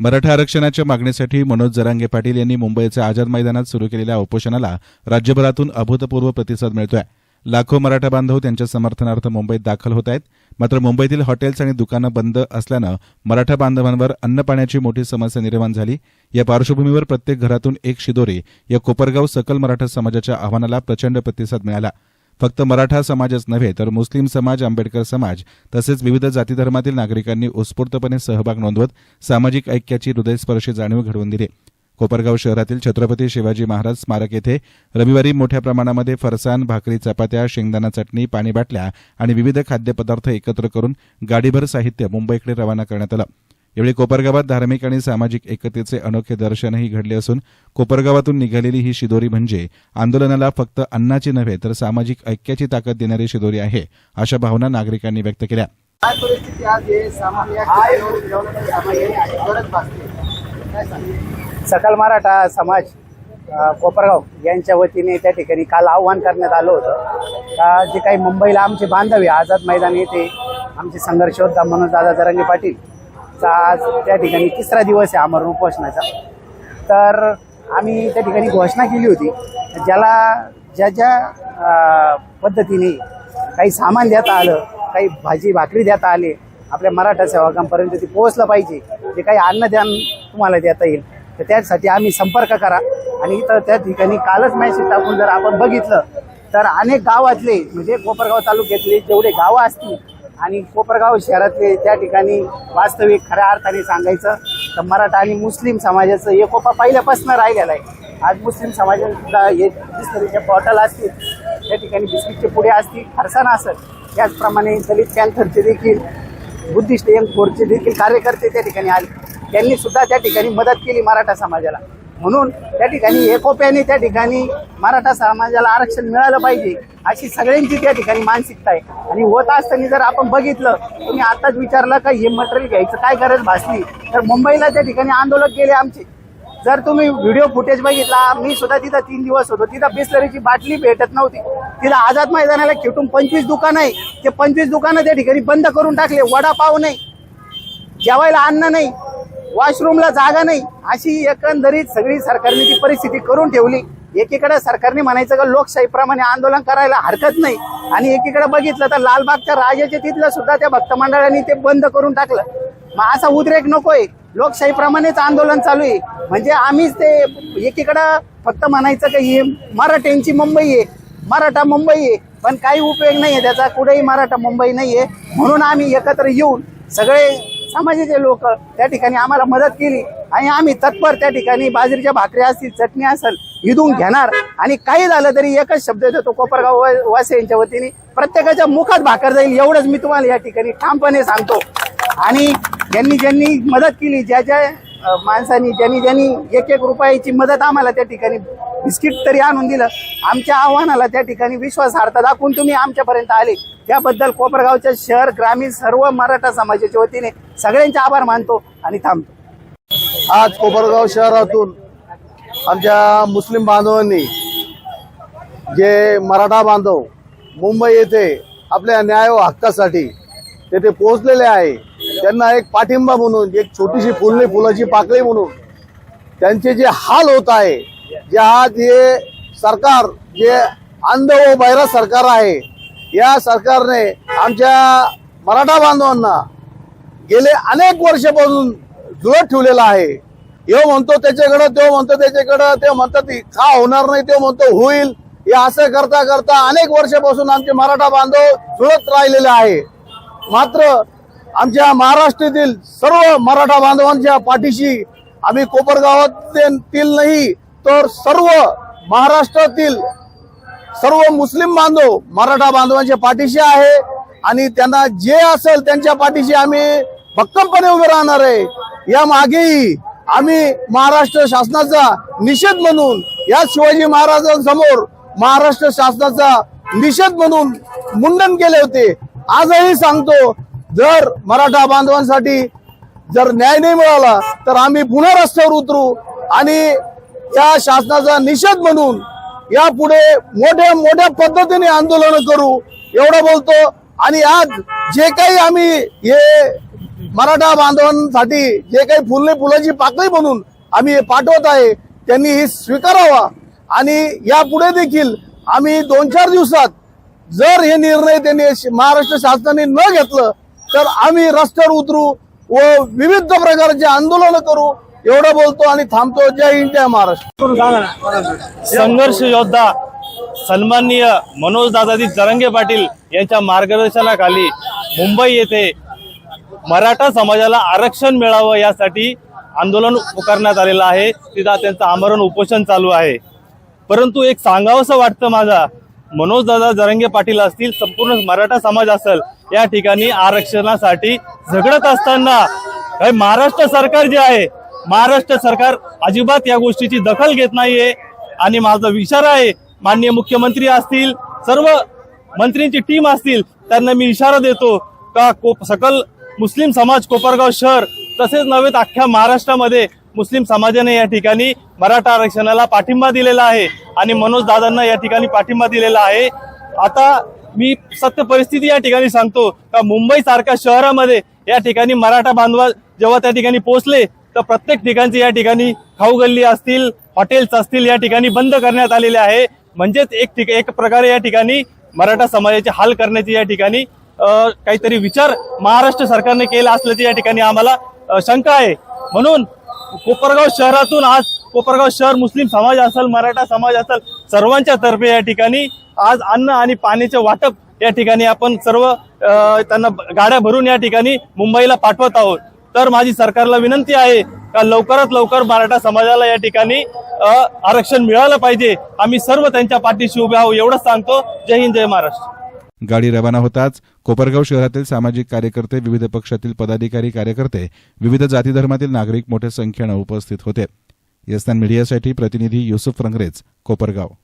मराठा आरक्षणाच्या मागणीसाठी मनोज जरांगे पाटील यांनी मुंबईच्या आझाद मैदानात सुरू केलेल्या उपोषणाला राज्यभरातून अभूतपूर्व प्रतिसाद मिळतोय. लाखो मराठा बांधव त्यांच्या समर्थनार्थ मुंबईत दाखल होत आहेत. मात्र मुंबईतील हॉटेल्स आणि दुकानं बंद असल्यानं मराठा बांधवांवर अन्न पाण्याची मोठी समस्या निर्माण झाली. या पार्श्वभूमीवर प्रत्येक घरातून एक शिदोरी या कोपरगाव सकल मराठा समाजाच्या आव्हानाला प्रचंड प्रतिसाद मिळाला. फक्त मराठा समाजच नव्हे तर मुस्लिम समाज आंबेडकर समाज तसेच विविध जाती धर्मातील नागरिकांनी उत्स्फूर्तपणे सहभाग नोंदवत सामाजिक ऐक्याची हृदयस्पर्शी जाणीव घडवून दिली. कोपरगाव शहरातील छत्रपती शिवाजी महाराज स्मारक येथे रविवारी मोठ्या प्रमाणामध्ये फरसाण भाकरी चपात्या शेंगदाणा चटणी पाणी बाटल्या आणि विविध खाद्यपदार्थ एकत्र करून गाडीभर साहित्य मुंबईकडे रवाना करण्यात आलं. यावेळी कोपरगावात धार्मिक आणि सामाजिक एकतेचे अनोखे दर्शनही घडले असून कोपरगावातून निघालेली ही शिदोरी म्हणजे आंदोलनाला फक्त अन्नाची नव्हे तर सामाजिक ऐक्याची ताकद देणारी शिदोरी आहे अशा भावना नागरिकांनी व्यक्त केल्या. सकल मराठा समाज कोपरगाव यांच्या वतीने त्या ठिकाणी काल आव्हान करण्यात आलं होतं. का जे काही मुंबईला आमचे बांधव आझाद मैदान येथे आमचे संघर्ष योद्धा मनोज दादा जरांगे पाटील आमचा आज त्या ठिकाणी तिसरा दिवस आहे आमरण उपोषणाचा तर आम्ही त्या ठिकाणी घोषणा केली होती. ज्याला ज्या ज्या पद्धतीने काही सामान देता आलं काही भाजी भाकरी देता आले आपल्या मराठा सेवकांपर्यंत ते पोहोचलं पाहिजे जे काही अन्नदान तुम्हाला देता येईल तर त्यासाठी आम्ही संपर्क करा. आणि इथं त्या ठिकाणी कालच मॅसेज टाकून जर आपण बघितलं तर अनेक गावातले म्हणजे कोपरगाव तालुक्यातले जेवढे गावं असतील आणि कोपरगाव शहरातले त्या ठिकाणी वास्तविक खऱ्या अर्थाने सांगायचं तर मराठा आणि मुस्लिम समाजाचं एकोपा पहिल्यापासून राहिलेला आहे. आज मुस्लिम समाजासुद्धा हे बिस्लरीचे बॉटल असतील त्या ठिकाणी बिस्किटचे पुढे असतील फरसाण असेल त्याचप्रमाणे दलित कॅन्थरचे देखील बुद्धिस्ट एम फोरचे देखील कार्यकर्ते त्या ठिकाणी आले. त्यांनी सुद्धा त्या ठिकाणी मदत केली मराठा समाजाला. म्हणून त्या ठिकाणी एकोप्याने त्या ठिकाणी मराठा समाजाला आरक्षण मिळालं पाहिजे अशी सगळ्यांची त्या ठिकाणी मानसिकता आहे. आणि होत असताना जर आपण बघितलं तुम्ही आताच विचारलं का हे मटेरियल घ्यायचं काय गरज भासली? तर मुंबईला त्या ठिकाणी आंदोलन केले आमचे. जर तुम्ही व्हिडिओ फुटेज बघितला मी सुद्धा तिथं तीन दिवस होतो. तिथं बिस्लरीची बाटली भेटत नव्हती. तिला आझाद मैदानाला खेटून पंचवीस दुकानं आहे ते पंचवीस दुकानं त्या ठिकाणी बंद करून टाकले. वडापाव नाही. जेवायला अन्न नाही. वॉशरूमला जागा नाही. अशी एकंदरीत सगळी सरकारने ती परिस्थिती करून ठेवली एकीकडे सरकारने म्हणायचं का लोकशाहीप्रमाणे आंदोलन करायला हरकत नाही. आणि एकीकडे बघितलं तर लालबागच्या राजाच्या तिथलं सुद्धा त्या भक्त मंडळांनी ते बंद करून टाकलं. मग असा उद्रेक नकोय. लोकशाहीप्रमाणेच आंदोलन चालू आहे. म्हणजे आम्हीच ते एकीकडं फक्त म्हणायचं का ही मराठ्यांची मुंबई आहे. मराठा मुंबई आहे. पण काही उपयोग नाही आहे त्याचा. कुठेही मराठा मुंबई नाही आहे. म्हणून आम्ही एकत्र येऊन सगळे समाजाचे लोक त्या ठिकाणी आम्हाला मदत केली आणि आम्ही तत्पर त्या ठिकाणी बाजरीच्या भाकऱ्या असतील चटणी असेल विधून घेणार. आणि काही झालं तरी एकच शब्द देतो कोपरगाव वा- वासी यांच्या वतीने प्रत्येकाच्या मुखात भाकर जाईल एवढंच मी तुम्हाला या ठिकाणी ठामपणे सांगतो. आणि ज्यांनी ज्यांनी मदत केली ज्या ज्या माणसांनी ज्यांनी ज्यांनी एक एक रुपयाची मदत आम्हाला त्या ठिकाणी बिस्किट तरी आणून दिलं आमच्या आव्हानाला त्या ठिकाणी विश्वासार्हता दाखवून तुम्ही आमच्यापर्यंत आले. त्याबद्दल कोपरगावच्या शहर ग्रामीण सर्व मराठा समाजाच्या वतीने सगळ्यांचे आभार मानतो आणि थांबतो. आज कोपरगाव शहरातून आमच्या मुस्लिम बांधवांनी जे मराठा बांधव मुंबई येथे आपल्या न्याय व हक्कासाठी तेथे पोहोचलेले आहे त्यांना एक पाठिंबा म्हणून एक छोटीशी फुलणी फुलाची पाकळी म्हणून त्यांचे जे हाल होत आहे जे आज हे सरकार जे अंध व बैरा सरकार आहे या सरकारने आमच्या मराठा बांधवांना गेले अनेक वर्षापासून जुळत ठेवलेला आहे. ह्यो म्हणतो त्याच्याकडं तो म्हणतो त्याच्याकडं ते म्हणतात का होणार नाही ते म्हणतो होईल. हे असं करता करता अनेक वर्षापासून आमचे मराठा बांधव जुळत राहिलेले आहे. मात्र आमच्या महाराष्ट्रातील सर्व मराठा बांधवांच्या पाठीशी आम्ही कोपरगावातील नाही तर सर्व महाराष्ट्रातील सर्व मुस्लिम बांधव मराठा बांधवांच्या पाठीशी आहे. आणि त्यांना जे असेल त्यांच्या पाठीशी आम्ही भक्कमपणे उभे राहणार आहे. या मागेही आम्ही महाराष्ट्र शासनाचा निषेध म्हणून या शिवाजी महाराजांसमोर महाराष्ट्र शासनाचा निषेध म्हणून मुंडन केले होते. आजही सांगतो जर मराठा बांधवांसाठी जर न्याय नाही मिळाला तर आम्ही पुन्हा रस्त्यावर उतरू आणि या शासनाचा निषेध म्हणून यापुढे मोठ्या मोठ्या पद्धतीने आंदोलन करू एवढं बोलतो. आणि आज जे काही आम्ही हे मराठा बांधवांसाठी जे काही फुलले फुलाची पाकळी म्हणून आम्ही पाठवत आहे त्यांनी ही स्वीकारावा. आणि यापुढे देखील आम्ही दोन चार दिवसात जर हे निर्णय त्यांनी श- महाराष्ट्र शासनाने न घेतलं तर आम्ही रस्त्यावर उतरू व विविध प्रकारचे आंदोलन करू एवढं बोलतो आणि थांबतो. जय हिंद जय महाराष्ट्र. संघर्ष योद्धा सन्माननीय मनोज दादाजी जरंगे पाटील यांच्या मार्गदर्शनाखाली मुंबई येथे मराठा समाजाला आरक्षण मिळावं यासाठी आंदोलन पुकारण्यात आलेलं आहे. तिथं त्यांचं आमरण उपोषण चालू आहे. परंतु एक सांगावंसं वाटतं माझा मनोजदादा जरंगे पाटील असतील संपूर्ण मराठा समाज असेल या ठिकाणी आरक्षणासाठी झगडत असताना हे महाराष्ट्र सरकार जे आहे महाराष्ट्र सरकार अजिबात या गोष्टीची दखल घेत नाहीये. आणि माझा विचार आहे माननीय मुख्यमंत्री असतील सर्व मंत्रींची टीम असतील त्यांना मी इशारा देतो का कोप सकल मुस्लिम समाज कोपरगाव शहर तसेच नव्हे तर अख्ख्या महाराष्ट्रामध्ये मुस्लिम समाजाने या ठिकाणी मराठा आरक्षणाला पाठिंबा दिलेला आहे आणि मनोज दादांना या ठिकाणी पाठिंबा दिलेला आहे. आता मी सत्य परिस्थिती या ठिकाणी सांगतो का मुंबई सारख्या शहरामध्ये या ठिकाणी मराठा बांधवा जेव्हा त्या ठिकाणी पोहोचले तर प्रत्येक ठिकाणचे या ठिकाणी खाऊ गल्ली असतील हॉटेल्स असतील या ठिकाणी बंद करण्यात आलेले आहे. म्हणजेच एक ठिक एक प्रकारे या ठिकाणी मराठा समाजाचे हाल करण्याची या ठिकाणी काहीतरी विचार महाराष्ट्र सरकारने केला असल्याची या ठिकाणी आम्हाला शंका आहे. म्हणून कोपरगाव शहरातून आज कोपरगाव शहर मुस्लिम समाज असेल मराठा समाज असेल सर्वांच्या तर्फे या ठिकाणी आज अन्न आणि पाण्याचे वाटप या ठिकाणी आपण सर्व त्यांना गाड्या भरून या ठिकाणी मुंबईला पाठवत आहोत. तर माझी सरकारला विनंती आहे का लवकरात लवकर मराठा समाजाला या ठिकाणी आरक्षण मिळालं पाहिजे. आम्ही सर्व त्यांच्या पाठीशी उभे आहोत एवढंच सांगतो. जय हिंद जय महाराष्ट्र. गाडी रवाना होताच कोपरगाव शहरातील सामाजिक कार्यकर्ते विविध पक्षातील पदाधिकारी कार्यकर्ते विविध जाती धर्मातील नागरिक मोठ्या संख्येनं उपस्थित होते. यस्तान मीडियासाठी प्रतिनिधी युसुफ रंगरेज कोपरगाव.